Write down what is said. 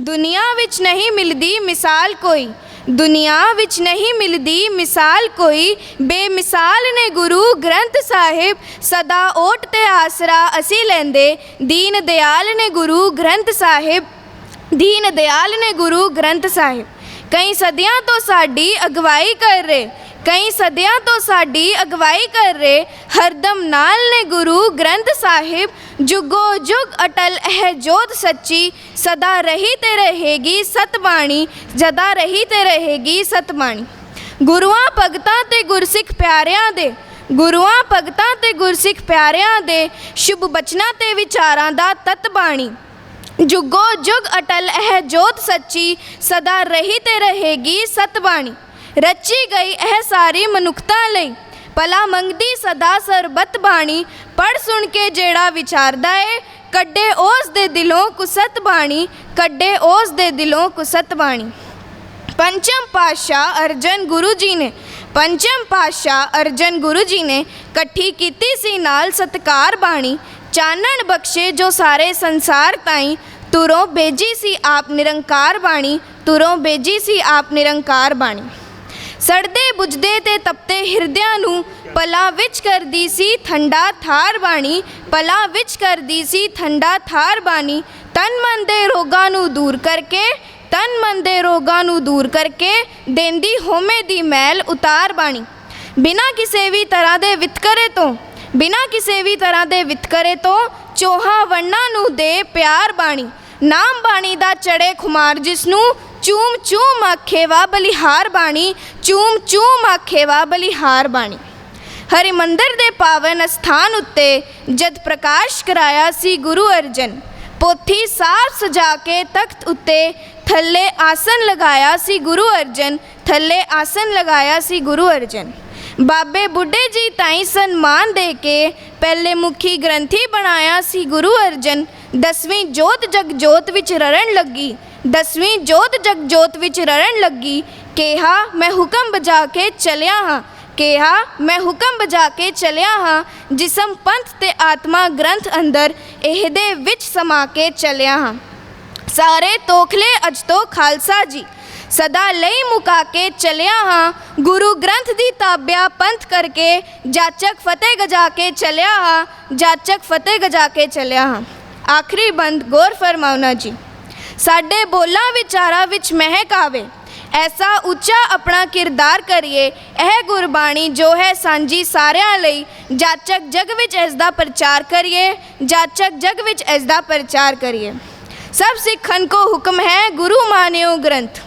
ਦੁਨੀਆ ਵਿੱਚ ਨਹੀਂ ਮਿਲਦੀ ਮਿਸਾਲ ਕੋਈ। ਦੁਨੀਆ ਵਿੱਚ ਨਹੀਂ ਮਿਲਦੀ ਮਿਸਾਲ ਕੋਈ। ਬੇਮਿਸਾਲ ਨੇ ਗੁਰੂ ਗ੍ਰੰਥ ਸਾਹਿਬ ਸਦਾ ਓਟ ਤੇ ਆਸਰਾ ਅਸੀਂ ਲੈਂਦੇ। ਦੀਨ ਦਿਆਲ ਨੇ ਗੁਰੂ ਗ੍ਰੰਥ ਸਾਹਿਬ। ਦੀਨ ਦਿਆਲ ਨੇ ਗੁਰੂ ਗ੍ਰੰਥ ਸਾਹਿਬ। ਕਈ ਸਦੀਆਂ ਤੋਂ ਸਾਡੀ ਅਗਵਾਈ ਕਰ ਰਹੇ, ਕਈ ਸਦੀਆਂ ਤੋਂ ਸਾਡੀ ਅਗਵਾਈ ਕਰ ਰਹੇ, ਹਰਦਮ ਨਾਲ ਨੇ ਗੁਰੂ ਗ੍ਰੰਥ ਸਾਹਿਬ, ਜੁਗੋ ਜੁਗ ਅਟਲ ਇਹ ਜੋਤ ਸੱਚੀ, ਸਦਾ ਰਹੀ ਤੇ ਰਹੇਗੀ ਸਤਬਾਣੀ, ਜਦਾ ਰਹੀ ਤੇ ਰਹੇਗੀ ਸਤਬਾਣੀ। ਗੁਰੂਆਂ ਭਗਤਾਂ ਤੇ ਗੁਰਸਿੱਖ ਪਿਆਰਿਆਂ ਦੇ, ਗੁਰੂਆਂ ਭਗਤਾਂ ਤੇ ਗੁਰਸਿੱਖ ਪਿਆਰਿਆਂ ਦੇ, ਸ਼ੁਭ ਬਚਨਾਂ ਤੇ ਵਿਚਾਰਾਂ ਦਾ ਤਤ ਬਾਣੀ ਜੁਗੋ ਜੁਗ ਅਟਲ, ਇਹ ਜੋਤ ਸੱਚੀ ਸਦਾ ਰਹੀ ਤੇ ਰਹੇਗੀ ਸਤਬਾਣੀ। ਰਚੀ ਗਈ ਇਹ ਸਾਰੀ ਮਨੁੱਖਤਾ ਲਈ। ਭਲਾ ਮੰਗਦੀ ਸਦਾ ਸਰਬਤ ਬਾਣੀ। ਪੜ ਸੁਣ ਕੇ ਜਿਹੜਾ ਵਿਚਾਰਦਾ ਏ, ਕੱਢੇ ਉਸ ਦੇ ਦਿਲੋਂ ਕੁਸਤ ਬਾਣੀ। ਕੱਢੇ ਉਸ ਦੇ ਦਿਲੋਂ ਕੁਸਤ ਬਾਣੀ। ਪੰਚਮ ਪਾਤਸ਼ਾਹ ਅਰਜਨ ਗੁਰੂ ਜੀ ਨੇ, ਪੰਚਮ ਪਾਤਸ਼ਾਹ ਅਰਜਨ ਗੁਰੂ ਜੀ ਨੇ ਇਕੱਠੀ ਕੀਤੀ ਸੀ ਨਾਲ ਸਤਕਾਰ ਬਾਣੀ। ਚਾਨਣ ਬਖਸ਼ੇ ਜੋ ਸਾਰੇ ਸੰਸਾਰ ਤਾਈਂ ਤੁਰੋਂ ਬੇਜੀ ਸੀ ਆਪ ਨਿਰੰਕਾਰ ਬਾਣੀ ਤੁਰੋਂ ਬੇਜੀ ਸੀ ਆਪ ਨਿਰੰਕਾਰ ਬਾਣੀ ਸੜਦੇ ਬੁਝਦੇ ਤੇ ਤਪਤੇ ਹਿਰਦਿਆਂ ਨੂੰ ਪਲਾਂ ਵਿੱਚ ਕਰਦੀ ਸੀ ਠੰਡਾ ਥਾਰ ਬਾਣੀ ਪਲਾਂ ਵਿੱਚ ਕਰਦੀ ਸੀ ਠੰਡਾ ਥਾਰ ਬਾਣੀ ਤਨ ਮਨ ਦੇ ਰੋਗਾਂ ਨੂੰ ਦੂਰ ਕਰਕੇ ਤਨ ਮਨ ਦੇ ਰੋਗਾਂ ਨੂੰ ਦੂਰ ਕਰਕੇ ਦੇਂਦੀ ਹੋਮੇ ਦੀ ਮੈਲ ਉਤਾਰ ਬਾਣੀ ਬਿਨਾਂ ਕਿਸੇ ਵੀ ਤਰ੍ਹਾਂ ਦੇ ਵਿਤਕਰੇ ਤੋਂ ਬਿਨਾਂ ਕਿਸੇ ਵੀ ਤਰ੍ਹਾਂ ਦੇ ਵਿਤਕਰੇ ਤੋਂ ਚੋਹਾਂ ਵਰਣਾਂ ਨੂੰ ਦੇ ਪਿਆਰ ਬਾਣੀ ਨਾਮ ਬਾਣੀ ਦਾ ਚੜੇ ਖੁਮਾਰ, ਜਿਸ ਨੂੰ ਚੂਮ ਚੂਮ ਆਖੇ ਵਾ ਬਲਿਹਾਰ ਬਾਣੀ, ਚੂਮ ਚੂਮ ਆਖੇ ਵਾ ਬਲਿਹਾਰ ਬਾਣੀ। ਹਰਿਮੰਦਰ ਦੇ ਪਾਵਨ ਸਥਾਨ ਉੱਤੇ ਜਦ ਪ੍ਰਕਾਸ਼ ਕਰਾਇਆ ਸੀ ਗੁਰੂ ਅਰਜਨ, ਪੋਥੀ ਸਾਫ਼ ਸਜਾ ਕੇ ਤਖਤ ਉੱਤੇ ਥੱਲੇ ਆਸਨ ਲਗਾਇਆ ਸੀ ਗੁਰੂ ਅਰਜਨ, ਥੱਲੇ ਆਸਨ ਲਗਾਇਆ ਸੀ ਗੁਰੂ ਅਰਜਨ। ਬਾਬੇ ਬੁੱਢੇ ਜੀ ਤਾਈ ਸਨਮਾਨ ਦੇ ਕੇ ਪਹਿਲੇ ਮੁਖੀ ਗ੍ਰੰਥੀ ਬਣਾਇਆ ਸੀ ਗੁਰੂ ਅਰਜਨ। ਦਸਵੀਂ ਜੋਤ ਜਗ ਜੋਤ ਵਿੱਚ ਰੜਨ ਲੱਗੀ। ਦਸਵੀਂ ਜੋਤ ਜਗ ਜੋਤ ਵਿੱਚ ਰੜਨ ਲੱਗੀ। ਕਿਹਾ, ਮੈਂ ਹੁਕਮ ਬਜਾ ਕੇ ਚਲਿਆ ਹਾਂ। ਕਿਹਾ, ਮੈਂ ਹੁਕਮ ਬਜਾ ਕੇ ਚਲਿਆ ਹਾਂ। ਜਿਸਮ ਪੰਥ ਤੇ ਆਤਮਾ ਗ੍ਰੰਥ ਅੰਦਰ ਇਹਦੇ ਵਿੱਚ ਸਮਾ ਕੇ ਚਲਿਆ ਹਾਂ। ਸਾਰੇ ਤੋਖਲੇ ਅਜ ਤੋਂ ਖਾਲਸਾ ਜੀ। ਸਦਾ ਲਈ ਮੁਕਾ ਕੇ ਚਲਿਆ ਹਾਂ। ਗੁਰੂ ਗ੍ਰੰਥ ਦੀ ਤਾਬਿਆ ਪੰਥ ਕਰਕੇ ਜਾਚਕ ਫਤਿਹ ਗਜਾ ਕੇ ਚਲਿਆ ਹਾਂ। ਜਾਚਕ ਫਤਿਹ ਗਜਾ ਕੇ ਚਲਿਆ ਹਾਂ। ਆਖਰੀ ਬੰਦ ਗੌਰ ਫਰਮਾਉਣਾ ਜੀ। ਸਾਡੇ ਬੋਲਾਂ ਵਿਚਾਰਾਂ ਵਿੱਚ ਮਹਿਕ ਆਵੇ। ਐਸਾ ਉੱਚਾ ਆਪਣਾ ਕਿਰਦਾਰ ਕਰੀਏ। ਇਹ ਗੁਰਬਾਣੀ ਜੋ ਹੈ ਸਾਂਝੀ ਸਾਰਿਆਂ ਲਈ। ਜਾਚਕ ਜਗ ਵਿੱਚ ਇਸ ਦਾ ਪ੍ਰਚਾਰ ਕਰੀਏ। ਜਾਚਕ ਜਗ ਵਿੱਚ ਇਸ ਦਾ ਪ੍ਰਚਾਰ ਕਰੀਏ। ਸਭ ਸਿੱਖਨ ਕੋ ਹੁਕਮ ਹੈ ਗੁਰੂ ਮਾਨਿਓ ਗ੍ਰੰਥ।